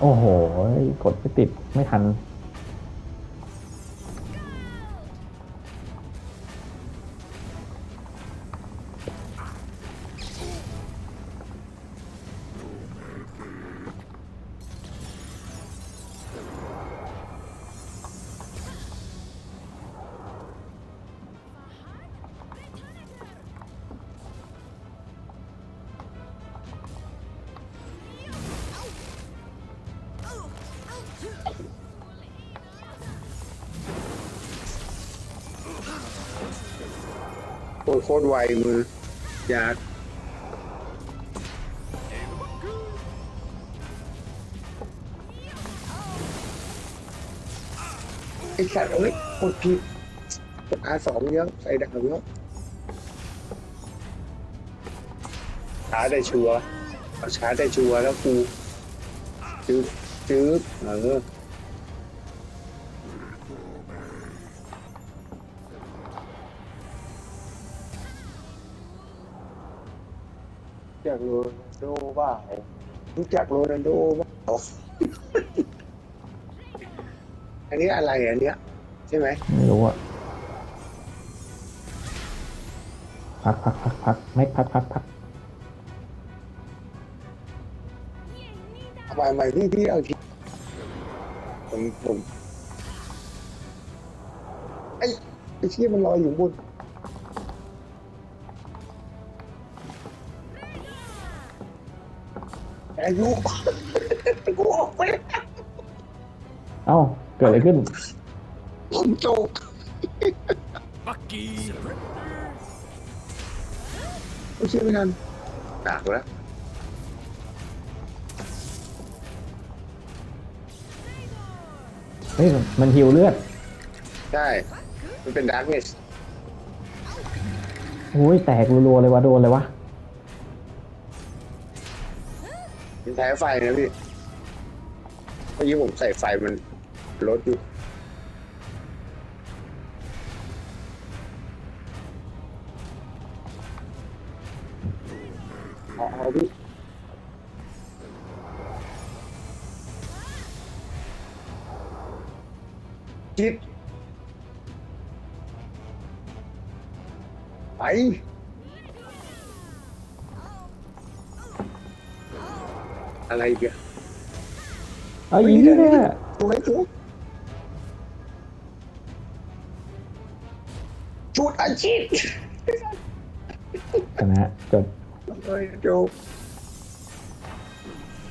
โอ้โห กดไม่ติดไม่ทัน ยโคตรไวมืออยากไอ้สัตว์เอ้ยกดผิดกด R สองเยอะใส่ดาวเยอะช้าได้ชัวร์เอาช้าได้ชัวร์แล้วกูจืดจืดเออ รู้จักโรนัลโดบ้างรู้จักโรนัลโดบ้างอันนี้อะไรอันเนี้ย ใช่ไหมไม่รู้อะพักพักพักพักไม่พักพักพักเอาใหม่ใหม่พี่พี่เอาทีผมผมไอ้ไอ้ที่มันลอยอยู่บน อายุกูออกไปเอ้า เกิดอะไรขึ้น ผมโจก Bucky! ไม่เชื่อไม่ทันหนักแล้วเฮ้ย มันฮิวเลือดใช่มันเป็นดาร์กเนสโอ้ยแตกรัวๆเลยวะโดนเลยวะ เป็นแพ้ไฟนะพี่เมื่อกี้ผมใส่ไฟมันลดอยู่เอาเอาพี่จิตไป อะไรอีกันเอาอีนี่เนี่ยตัวไหนตัวชุดอาชีพชนะจบเฮ้ยโจบ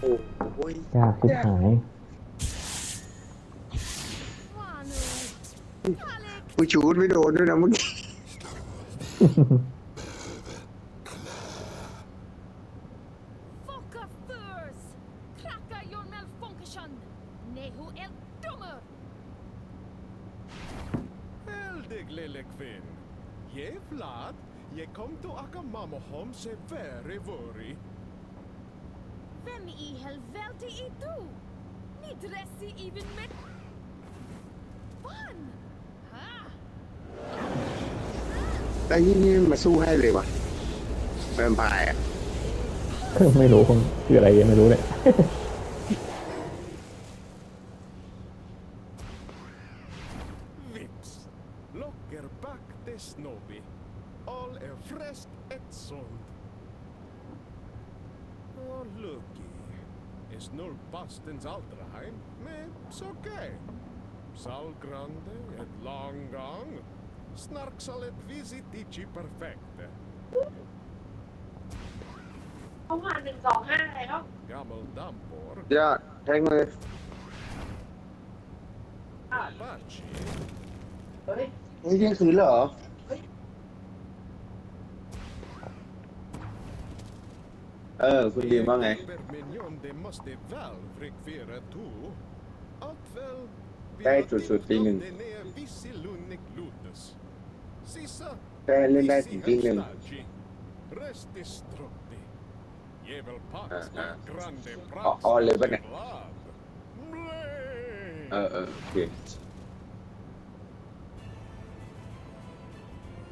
โอ้ยยากชิบหายกูชูดไม่โดนด้วยนะเมึง Heldig lille kvinn. Je Vlad, je kom to aka mamahom se very worry. Vem i helvete är du? Ni dressi even med... Fan! Ha! แต่ยี่นี่มาสู้ให้เลยวะแวมไพร์อะ ไม่รู้คงคืออะไรยังไม่รู้เลย Locker back det snobby. All är fräscht ett sånt. Och Lucky. Är snurr bastens Altraheim, men så okej. Sal grande, ett lång gång. Snarksal ett visit ichi perfekte. เขาผ่านหนึ่งสองห้าแล้ว Gammal dampor. ยอดแทงเลย Baci. เฮ้ย เฮ้ยเที่ยงคืนเหรอ เออ คุณยืนว่าไง Minion, det måste väl rekvera to. Att väl... Nej, så- så tingen. Den är visselunnig Lotus. Sissa... แต่เล่นได้ถึงที่หนึ่ง Rest är strotti. Jävel Ja, pax ja. grande Ja, ja, lever det. glad. เออเออโอเค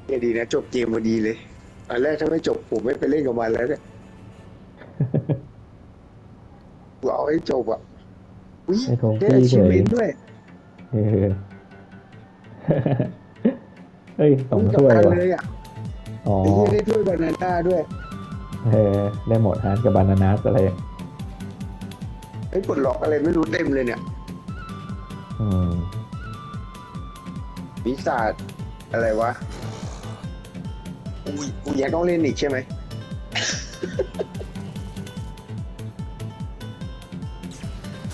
เนี่ยดีนะจบเกมพอดีเลยอันแรกถ้าไม่จบผมไม่ไปเล่นกับมันแล้วเนี่ยกูเอาให้จบอะอุ้ยได้โทได้ฟี่อาชีเฉพยเมนด้วยเออเฮ้ยสองกับถ้วยกันว่ะเลยอะอ๋อ ไอ้เหี้ยได้ถ้วยบานาน่าด้วยเออ ได้หมดฮาร์ดกับบานานัสอะไร ไอ้ยกดล็อกอะไรไม่รู้เต็มเลยเนี่ยอืมวิสาดอะไรวะ อุ้ยกูยังต้องเล่นอีกใช่ไหม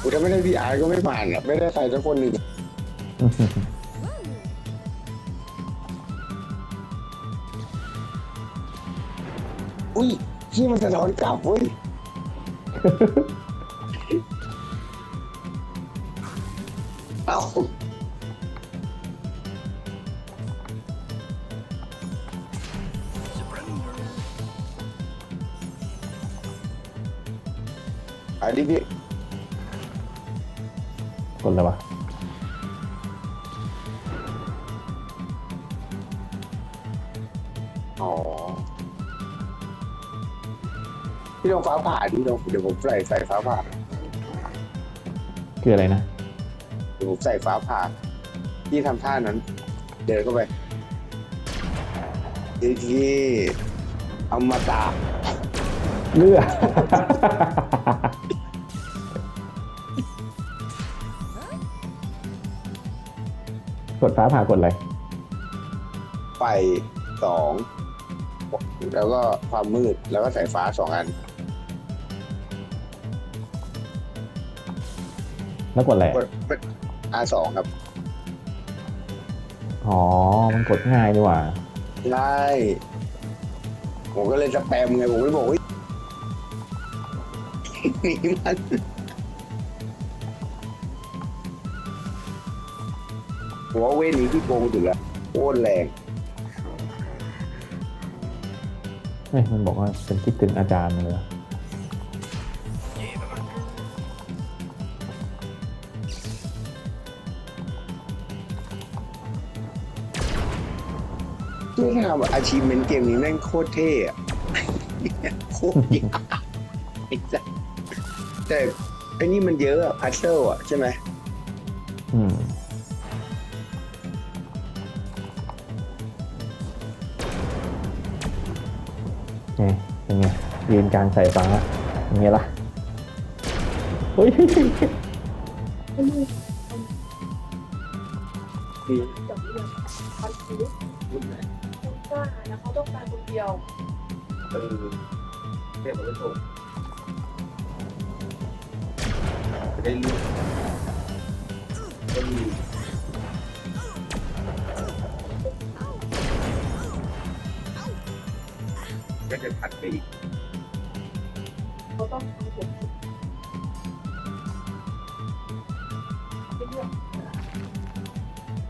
กูถ้าไม่ได้พีอาร์ก็ไม่ผ่านอะ ไม่ได้ใครสักคนหนึ่งอุ้ยที่มันสะท้อนกลับเว้ยเอ้า อันนี้พี่กดเลยวะอ๋อ พี่ลองฟ้าผ่าดิลองเดี๋ยวผมใส่ใส่ฟ้าผ่าคืออะไรนะเดี๋ยวผมใส่ฟ้าผ่าพี่ทำท่านั้น เดินเข้าไปดีทีเอามาตาเลือด กดฟ้าผ่ากดอะไรไฟสองแล้วก็ความมืดแล้วก็สายฟ้าสองอัน แล้วกดอะไรกดอาสองครับอ๋อ มันกดง่ายดีกว่าใช่ผมก็เลยสแปมไง ผมเลยบอกว่า นี่มันหัวเว้นนี้ที่โกงถึงแล้วโคตรแรงเฮ้ยมันบอกว่าเป็นคิดถึงอาจารย์เลยเหรอที่ทำอาชีพเมนเกมนี้แม่งโคตรเท่อะ โคตรยากไอ้สัส แต่ไอ้นี่มันเยอะอะพัซเซิลอะใช่ไหมอืมไงเป็นไงยืนกลางสายฟ้าเป็นไงล่ะเฮ้ยจับเรื่องพันชีวิตคุณกล้าแล้วเขาต้องการคนเดียวเออเรียกว่าโชคได้เลือกก็มีก็จะถัดไปอีกเขาต้องทำผมไม่เลือก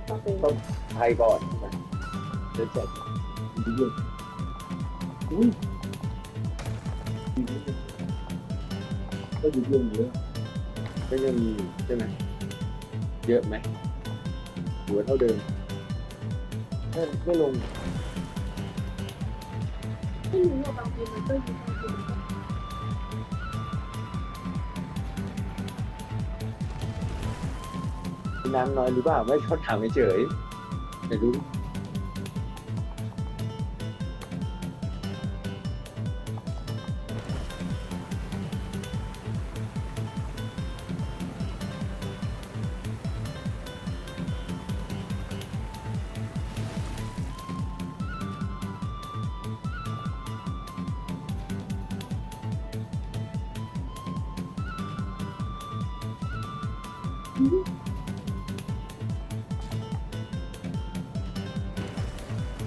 ต้องเป็นต้องไทยก่อนใช่ไหมเดี๋ยวจะดีเยี่ยมอุ้ยก็ดีเยี่ยมเยอะ ก็ยังมีใช่ไหมเยอะไหมหรือว่าเท่าเดิมไม่ไม่ลงไม่รู้ว่าบางทีมันก็ยิ่งน้ำน้อยหรือเปล่าไม่เขาถามเฉยไม่รู้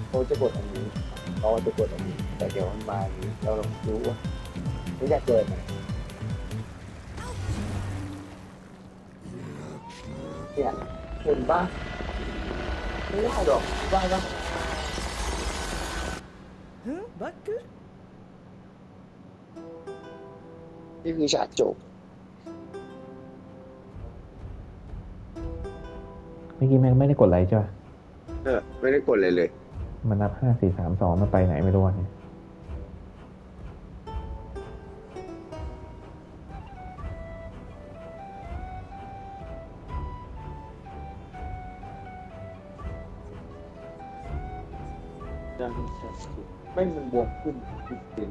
เขาจะกดอันนี้เขาจะกดอันนี้ แต่เดี๋ยวมันมาอย่างนี้เรารู้ว่าไม่อยากเกิดไหมเนี่ยเห็นปะไม่ได้หรอกว่าปะ Huh? Bakker? นี่คือฉากจบ เมื่อกี้แม่งไม่ได้กดไลค์ใช่ป่ะเออไม่ได้กดเลยเลย มันนับห้าสี่สามสองมันไปไหนไม่รู้อะเนี่ยไม่มันบวมขึ้นจริน